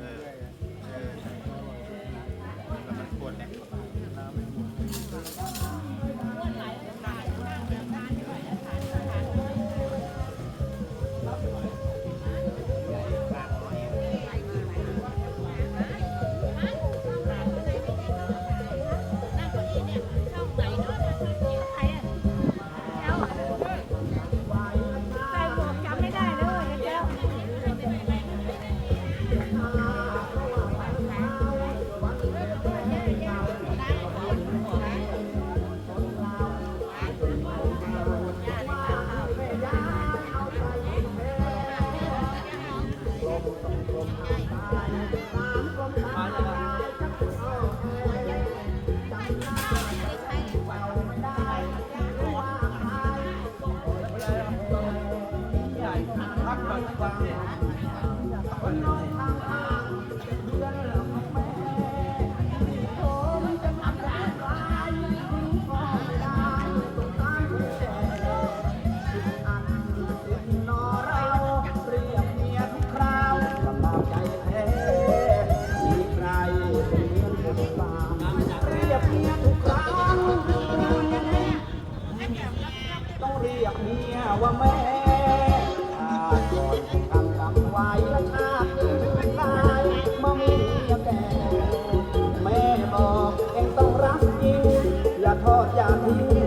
เออเออแล้วมันปวดเนี่ย ต้องเรียกเมียว่าแม่ ท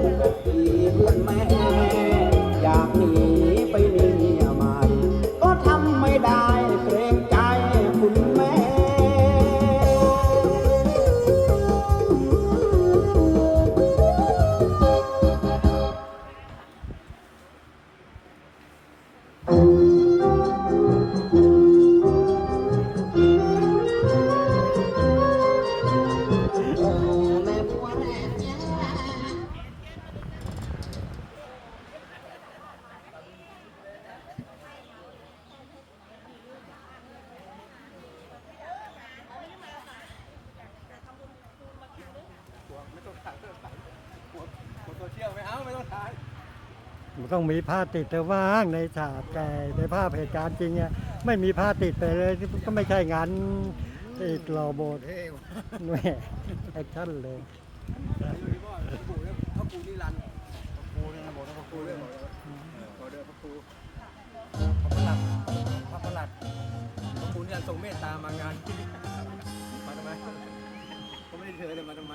มันต้องมีผ้าติดแต่ว่างในฉากแต่ในภาพเหตุการณ์จริงอะไม่มีผ้าติดไปเลยก็ไม่ใช่งานติดรอโบดแหม่แอคชั่นเลยพระครูนิรันดร์พระครูเนี่ยนะบอกพระครูเรื่องบอกเดินพระครูพระประหลัดพระประหลัดพระครูนิรันดร์ทรงเมตตามางานมาทำไมเขาไม่ได้เชิญเลยมาทำไม